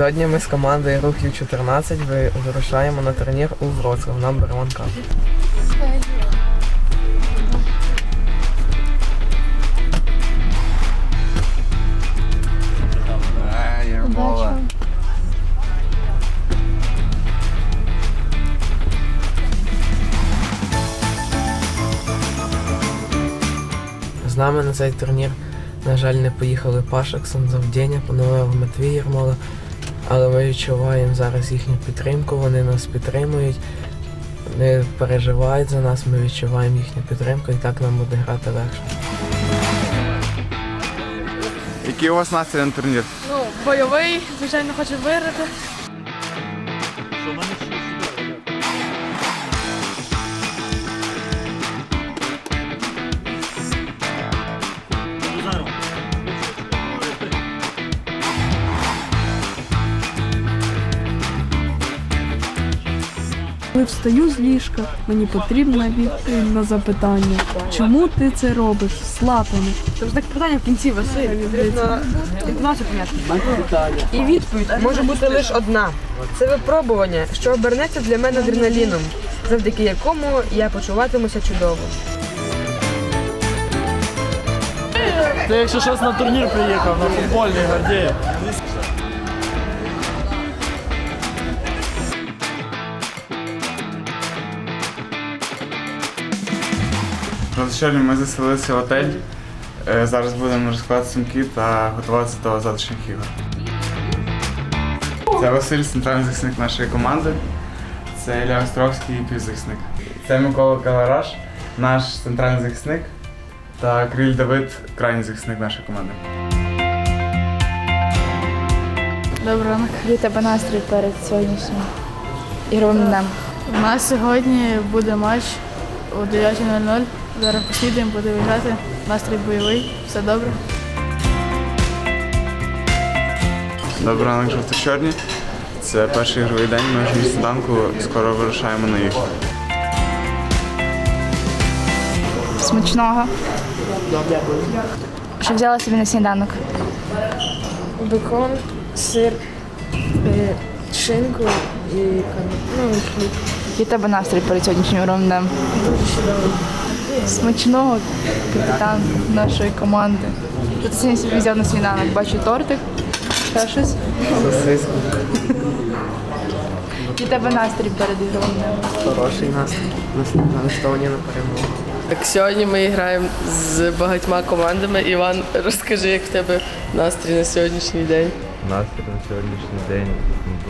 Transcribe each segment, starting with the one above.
Сьогодні ми з командою Рухів 14 ви- вирушаємо на турнір у Вроцлав на Берман Кап. З нами на цей турнір, на жаль, не поїхали Пашексон, Завдєня, поновив Матвій Єрмола, але ми відчуваємо зараз їхню підтримку, вони нас підтримують, вони переживають за нас, ми відчуваємо їхню підтримку і так нам буде грати легше. Який у вас настрій на турнір? Ну, бойовий, звичайно, хочу виграти. Коли встаю з ліжка, мені потрібна відповідь на запитання, чому ти це робиш? Це ж так питання в кінці, Василь. І відповідь може бути лише одна. Це випробування, що обернеться для мене адреналіном, завдяки якому я почуватимуся чудово. Ти якщо щось на турнір приїхав, на футбольний Гордієв. Сьогодні ми заселилися в готель. Е, Зараз будемо розкладати сумки та готуватися до завтрашніх ігор. Це Василь, центральний захисник нашої команди. Це Ілля Островський, півзахисник. Це Микола Калараш, наш центральний захисник. Та Криль Давид, крайній захисник нашої команди. Доброго ранку. Який тебе настрій перед сьогоднішнім ігровим днем? У нас сьогодні буде матч о 9.00. Зараз поснідаємо, буде грати. Настрій бойовий, все добре. Добрий ранок, жовто-чорні. Це перший ігровий день. Ми вже на сніданку скоро вирушаємо на їх. Смачного. Що взяла собі на сніданок? Бекон, сир, е, шинку і ну, і хліб. Який тебе настрій перед сьогоднішнім ігровим днем? Смачного капітан нашої команди. Ти сьогодні собі взяв на сніданок? Бачу тортик. Ще щось. Сосиска, Який у тебе настрій перед ігровим хороший настрій, нас- налаштовані на перемогу. Так сьогодні ми граємо з багатьма командами. Іван, розкажи, як в тебе настрій на сьогоднішній день. Настрій на сьогоднішній день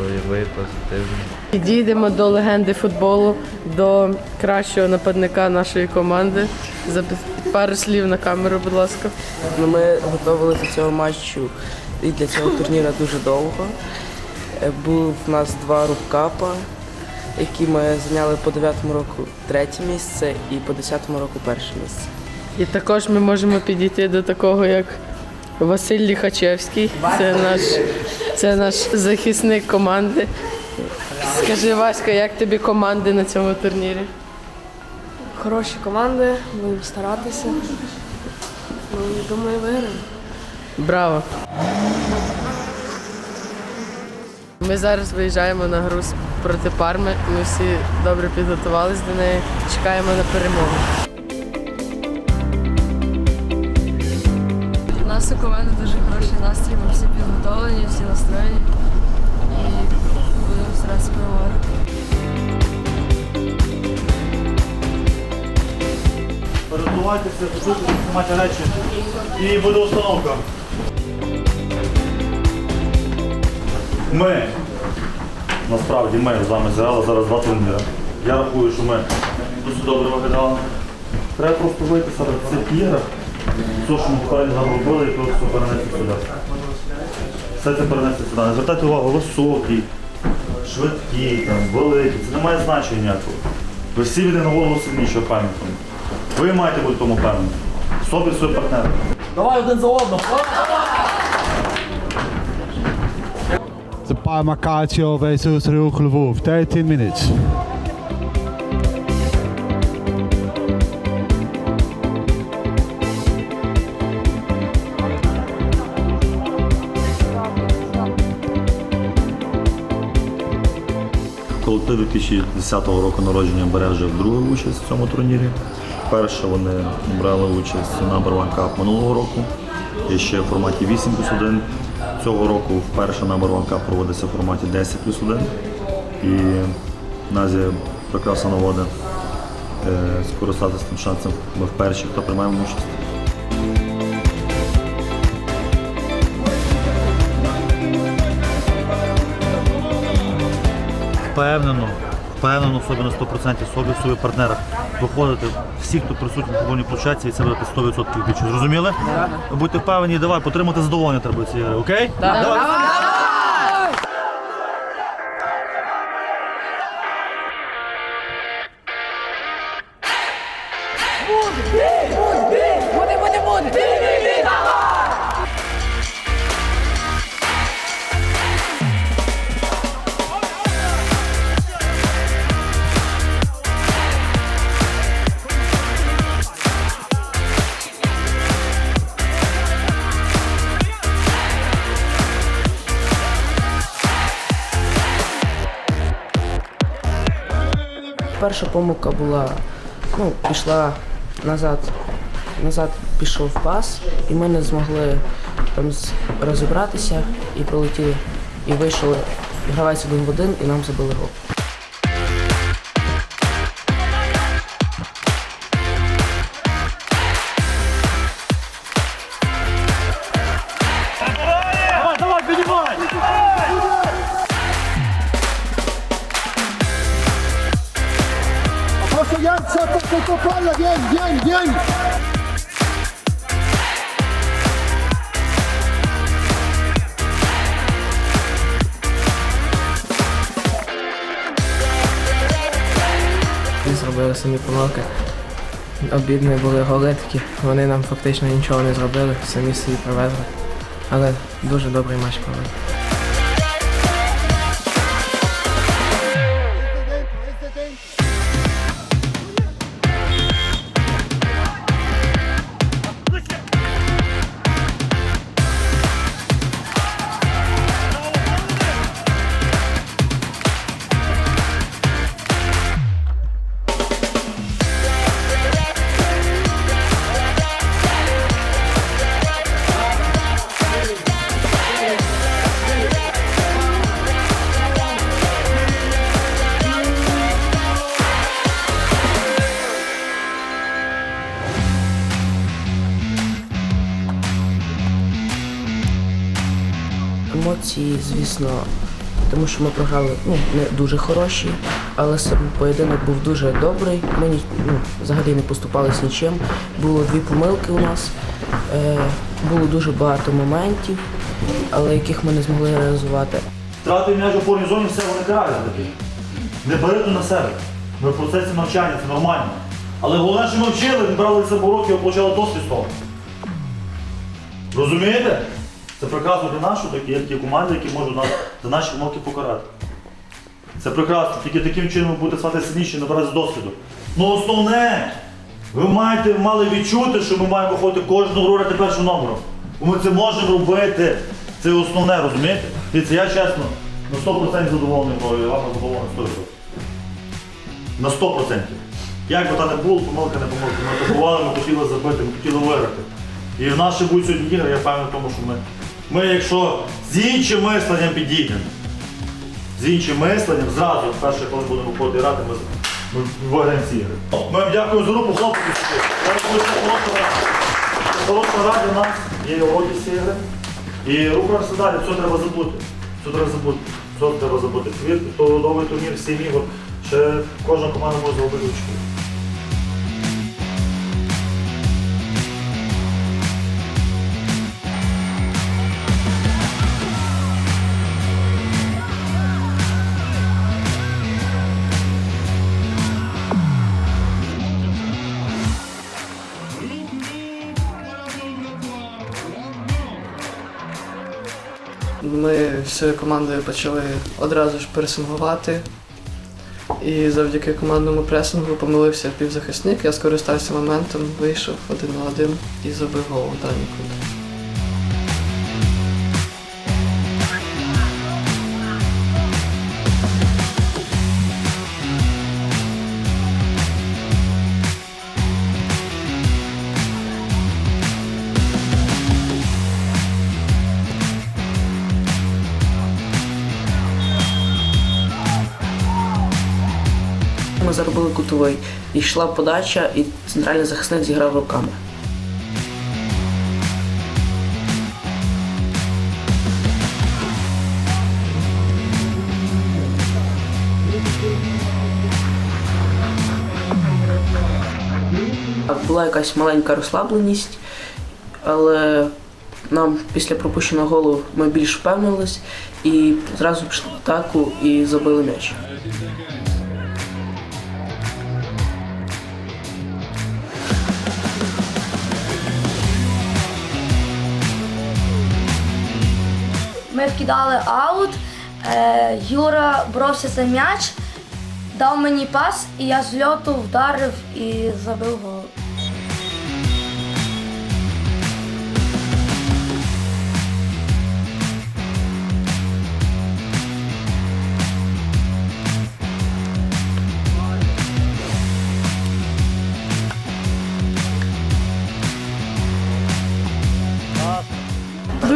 бойовий, позитивний. Підійдемо до легенди футболу, до кращого нападника нашої команди. За пару слів на камеру, будь ласка. Ну, ми готувалися до цього матчу і для цього турніру дуже довго. Е, Був в нас два рубкапа, які ми зайняли по 9-му року третє місце і по 10 року перше місце. І також ми можемо підійти до такого, як Василь Ліхачевський. Це наш, це наш захисник команди. Скажи, Васька, як тобі команди на цьому турнірі? Хороші команди, будемо старатися. Ну, думаю, виграємо. Браво! Ми зараз виїжджаємо на гру проти Парми. Ми всі добре підготувалися до неї. Чекаємо на перемогу. У команди дуже хороший настрій, ми всі підготовлені, всі настроєні. І будемо старатися перемогти. Передувайтеся, готуйтеся, знімати речі. І буде установка. Ми, насправді ми з вами зіграли зараз два турніри. Я рахую, що ми досить добре виглядали. Треба просто вийти серед цих іграх, все, що ми попередньо робили, і просто перенести сюди. Все це перенести сюди. Не звертайте увагу, високий, швидкий, там, великий. Це не має значення ніякого. Ви всі від на голову сильніші, пам'ятаємо. Ви маєте бути тому певні. Собі свої партнери. Давай один за одного. The Parma Calcio versus Real Lvov, 13 minutes. Колектив 2010 року народження бере вже вдруге участь в цьому турнірі. Перше вони брали участь Number One Cup минулого року, і ще в форматі 8 плюс 1. Цього року вперше Number One Cup проводиться в форматі 10 плюс 1. І є прекрасна нагода е, скористатися тим шансом. Ми вперше, хто приймаємо участь. Впевнено, впевнено собі на 100% собі в собі партнерах виходити. Всі, хто присутні на футбольній площадці, від себе дати 100% більше. Зрозуміли? Будьте впевнені, давай, потримати задоволення треба цієї гри, окей? Давай. Перша помилка була, ну, пішла назад, назад пішов пас, і ми не змогли там розібратися і пролетіли. І вийшли гравець один в один, і нам забили гол. Ми зробили самі помилки. Обідні були голи такі. Вони нам фактично нічого не зробили, самі собі привезли. Але дуже добрий матч провели. Звісно, тому що ми програли ну, не дуже хороші, але сам поєдинок був дуже добрий. Ми ні- ну, взагалі не поступалися нічим. Було дві помилки у нас, е, було дуже багато моментів, але яких ми не змогли реалізувати. Втрати м'яч в опорній зоні, все карають таки. Не бери то на себе. Ми в процесі навчання, це нормально. Але головне, що ми вчили, не брали це уроки, отримали досвід з того. Розумієте? Це прекрасно для нашої, такі, як ті команди, які можуть нас за наші помилки покарати. Це прекрасно, тільки таким чином ви будете стати сильніші, набирати досвіду. Ну основне, ви маєте мали відчути, що ми маємо виходити кожну гру грати першим номером. Бо ми це можемо робити. Це основне, розумієте? Дивіться, я чесно, на 100% задоволений грою, я вам задоволений 100%. На 100%. Як би та не було, помилка не помилка. Ми атакували, ми хотіли забити, ми хотіли виграти. І в нас ще будуть сьогодні ігри, я впевнений в тому, що ми, ми якщо з іншим мисленням підійдемо, з іншим мисленням, зразу, перше, коли будемо виходити грати, ми, ми виграємо ці ігри. Ми вам дякуємо за руку, хлопці. Хороша рада. Нас є уроки з цієї гри. І рухаємося далі, все треба забути. Все треба забути. Все треба забути. Повірте, то новий турнір, 7 ігор. Ще кожна команда може зробити очки. Всією командою почали одразу ж пересингувати. І завдяки командному пресингу помилився півзахисник. Я скористався моментом, вийшов один на один і забив гол у даній кут. Кутовий. І йшла подача, і центральний захисник зіграв руками. Була якась маленька розслабленість, але нам після пропущеного голу ми більш впевнились і зразу пішли в атаку і забили м'яч. Ми вкидали аут. Е, Юра боровся за м'яч, дав мені пас, і я з льоту вдарив і забив гол.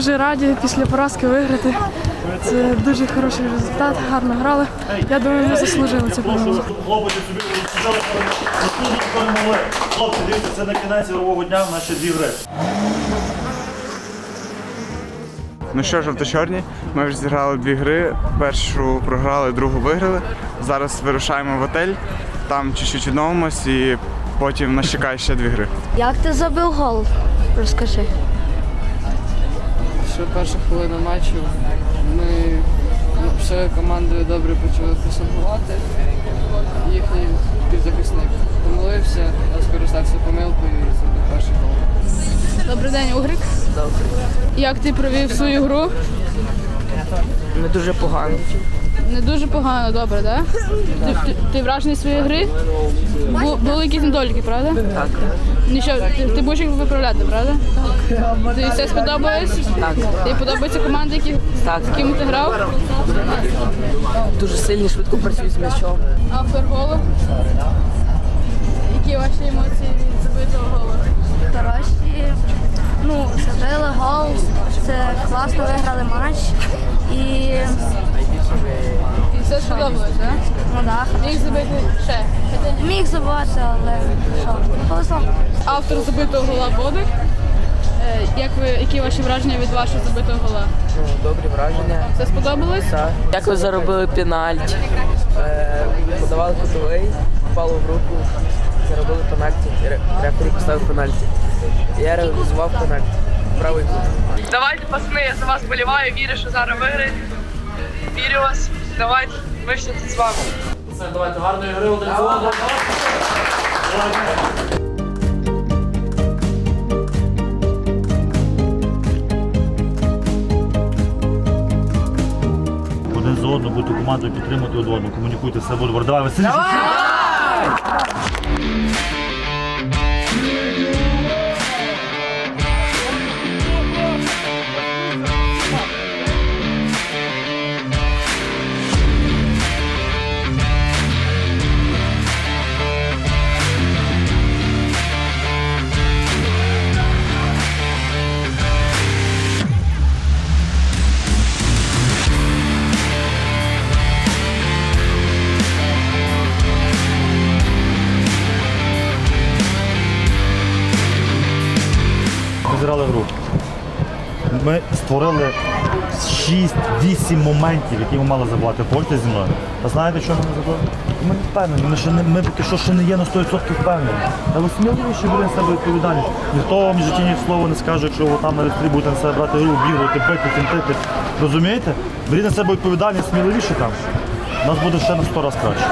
Дуже раді після поразки виграти. Це дуже хороший результат, гарно грали. Я думаю, ми заслужили цю перемогу. Хлопці собі розпочали. Хлопці, дивіться, це на кінець ігрового дня, в ще дві гри. Ну що, жовто-чорні, ми вже зіграли дві гри. Першу програли, другу виграли. Зараз вирушаємо в отель, там чуть-чуть відновимось і потім нас чекає ще дві гри. Як ти забив гол? Розкажи. Що перша хвилина матчу ми ну, всією командою добре почали пресингувати. Їхній півзахисник помилився, скористався помилкою і забив перший гол. Добрий день, Угрик. Добре. Як ти провів свою гру? Не дуже погано. Не дуже погано, добре, так? Ти, ти, ти вражений своєї гри? Бу, були якісь недоліки, правда? Так. Нічого, ти, ти будеш їх виправляти, правда? Тобі все сподобалось? Так. Тобі подобаються команди, які, Так. з якими ти грав? Дуже сильно швидко працюють з м'ячом. Автор голу. Які ваші емоції від забитого голу? Хороші. Ну, забили гол, це класно виграли матч. І І все сподобалось, так? ну да, Міг забити ще. Міг забувати, але що, повезло. Автор забитого гола Бодик. Е, Як ви, які ваші враження від вашого забитого гола? Ну, добрі враження. Все сподобалось? Так. Як ви заробили пенальті? Е, подавали кутовий, впало в руку, заробили пенальті. Ре- Рефері поставив пенальті. Я реалізував пенальті. Правий кут. Давайте, пацани, я за вас боліваю, вірю, що зараз виграєте. Вірю в вас. Давайте, ми ще тут з вами. Давайте гарної гри один. Одного, будьте командою, підтримуйте одного, комунікуйте, все буде. Давай, Василь! Ми 6-8 моментів, які ми мали забувати. Польща зі мною. А знаєте, що ми не забули? Ми не впевнені. Ми, ще не, ми поки що ще не є на 100% впевнені. Але сміливіше буде на себе відповідальність. Ніхто вам в житті ні слова не скаже, якщо ви там на рестрі будете на себе брати гру, бігати, бити, тінтити. Розумієте? Беріть на себе відповідальність сміливіше там. У нас буде ще на 100 разів краще.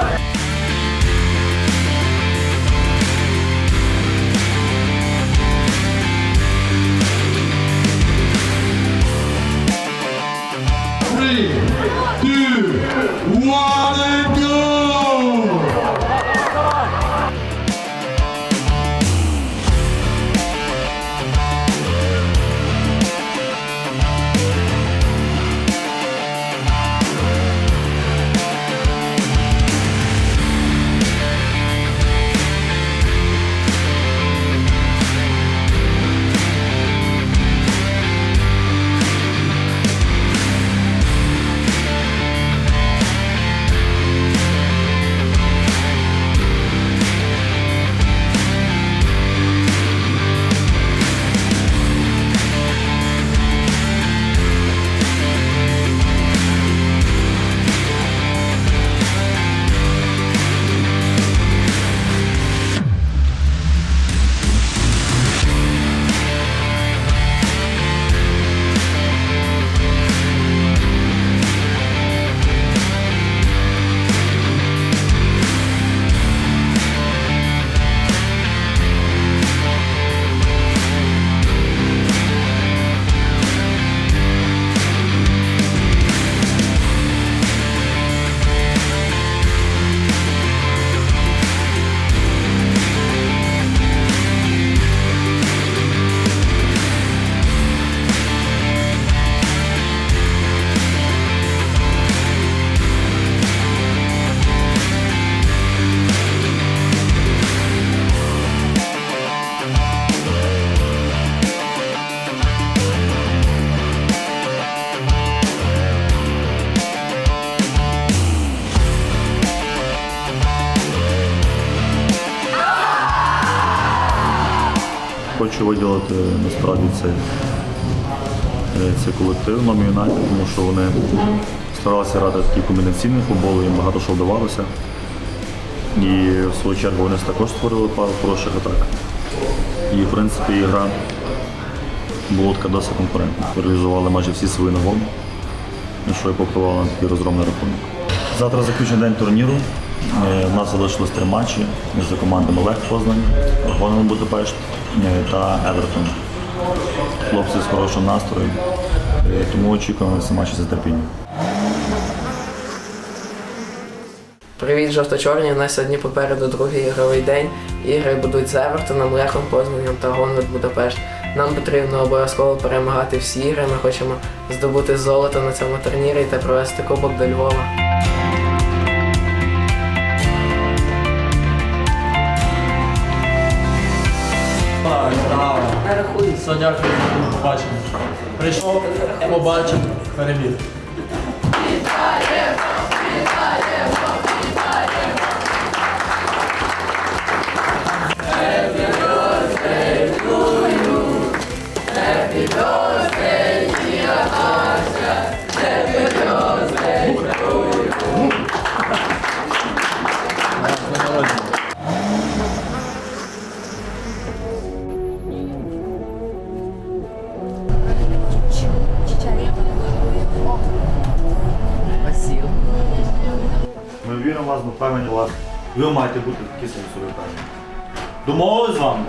우와 насправді цей, е, цей колектив Номі Юнайтед, тому що вони старалися грати такий комбінаційний футбол, їм багато що вдавалося. І в свою чергу вони також створили пару хороших атак. І в принципі гра була така досить конкурентна. Реалізували майже всі свої нагоди, що і попливало на такий розгромний рахунок. Завтра заключний день турніру. Е, У нас залишилось три матчі між командами Лех Познань, Гонен Будапешт е, та Евертон. Хлопці з хорошим настроєм, е, тому очікуємо ці матчі з терпінням. Привіт, жовто-чорні. У нас сьогодні попереду другий ігровий день. Ігри будуть з Евертоном, Лехом Познанням та Гонвет Будапешт. Нам потрібно обов'язково перемагати всі ігри. Ми хочемо здобути золото на цьому турнірі та провести кубок до Львова. Все, дякую, побачимо. Прийшов, побачив, переміг. Вас, ми впевнені в вас. Ви маєте бути такі самі собі певні. Домовились з вами?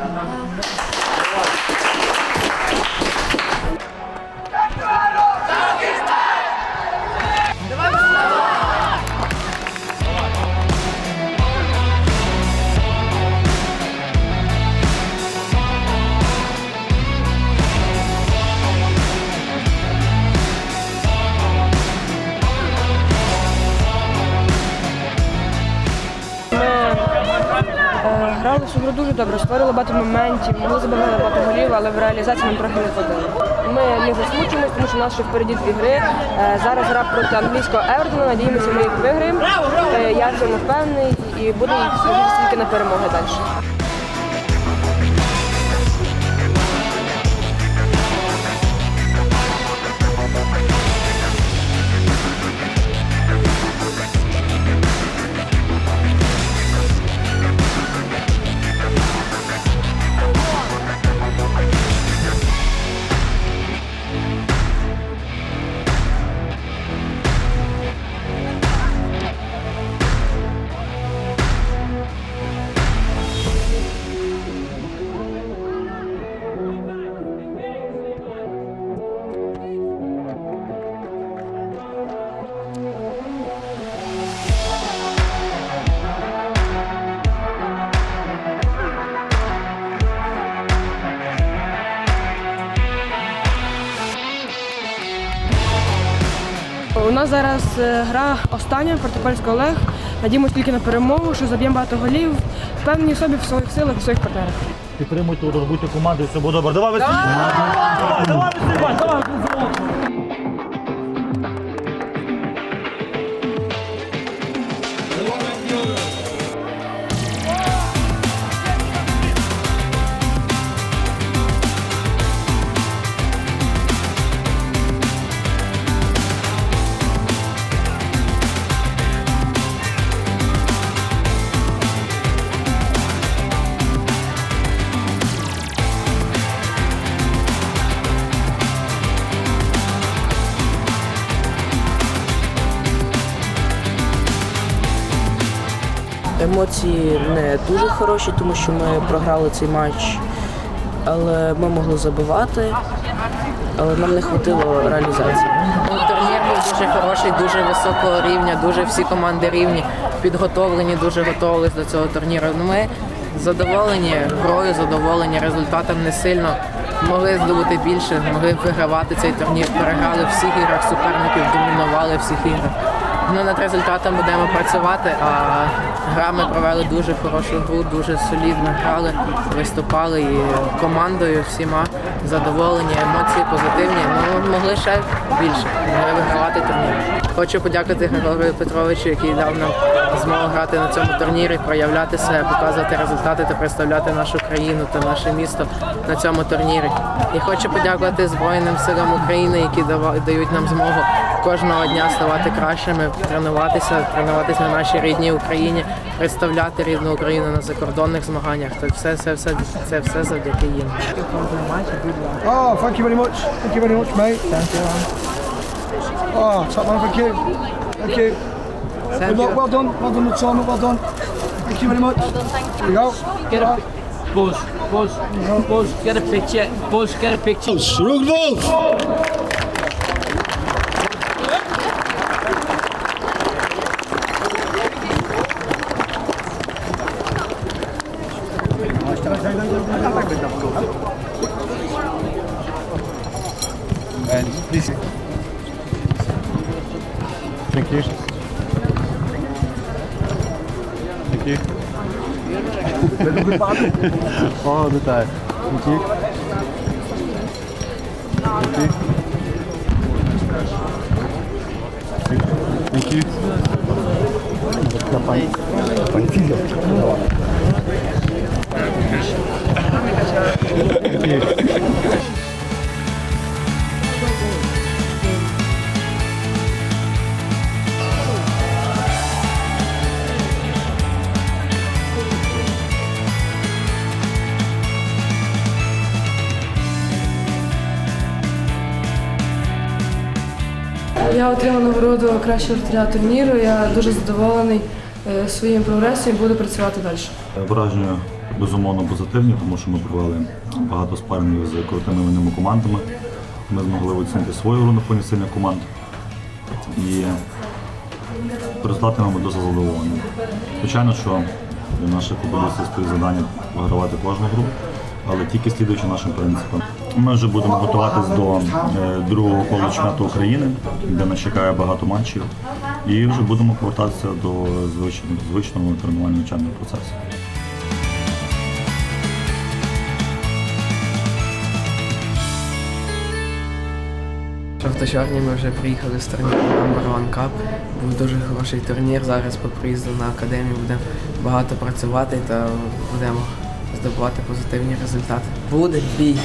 Цю гру дуже добре, створили багато моментів, могли забивати багато голів, але в реалізації нам трохи не хватило. Ми не засмучуємось, тому що у нас ще впереді дві гри. Е, Зараз гра проти англійського Евертона, надіємося, ми їх виграємо. Е, Я в цьому впевнений і будемо тільки на перемоги далі. Нас зараз е, гра остання проти польського Олег. Надіємося тільки на перемогу, що заб'ємо багато голів. Впевнені в собі в своїх силах і в своїх партнерах. Підтримуйте, будьте командою, все буде добре. Давай, Василь! Давай, давай, Емоції не дуже хороші, тому що ми програли цей матч, але ми могли забивати, але нам не вистачило реалізації. Ну, турнір був дуже хороший, дуже високого рівня, дуже всі команди рівні, підготовлені, дуже готувалися до цього турніру. Ну, Ми задоволені грою, задоволені результатом не сильно. Могли здобути більше, могли вигравати цей турнір, переграли всіх іграх суперників, домінували всіх іграх. Ну, над результатом будемо працювати, а Гра ми провели дуже хорошу гру, дуже солідно грали, виступали і командою всіма задоволені, емоції позитивні. Ну могли ще більше, могли вигравати турнір. Хочу подякувати Григорію Петровичу, який дав нам змогу грати на цьому турнірі, проявляти себе, показувати результати та представляти нашу країну та наше місто на цьому турнірі. І хочу подякувати Збройним силам України, які дають нам змогу кожного дня ставати кращими, тренуватися, тренуватися на нашій рідній Україні, представляти рідну Україну на закордонних змаганнях. Це все, все, все, це все завдяки їм. Oh, thank you very much. Thank you very much, mate. Thank you. Oh, top man, thank you. Thank you. Good luck, well done. Well done, the tournament, well done. Thank you very much. Well done, thank you. Here you go. Get a Buzz, Buzz, Buzz, get a picture. Buzz, get a picture. Rugle All the time. Thank you. Thank you. Thank кращого вратаря турніру. Я дуже задоволений е, своїм прогресом і буду працювати далі. Враження безумовно позитивні, тому що ми провели багато спаррингів з крутими винними командами. Ми змогли оцінити свою гру на фоні сильних команд. І результатами ми досить задоволені. Звичайно, що для наших футболістів стоїть завдання вигравати кожну гру, але тільки слідуючи нашим принципам. Ми вже будемо готуватись до е, другого кола чемпіонату України, де нас чекає багато матчів, і вже будемо повертатися до звичного, тренувального навчального процесу. Жовто-чорні ми вже приїхали з турніру Number One Cup. Був дуже хороший турнір. Зараз по приїзду на академію будемо багато працювати та будемо здобувати позитивні результати. Буде бій.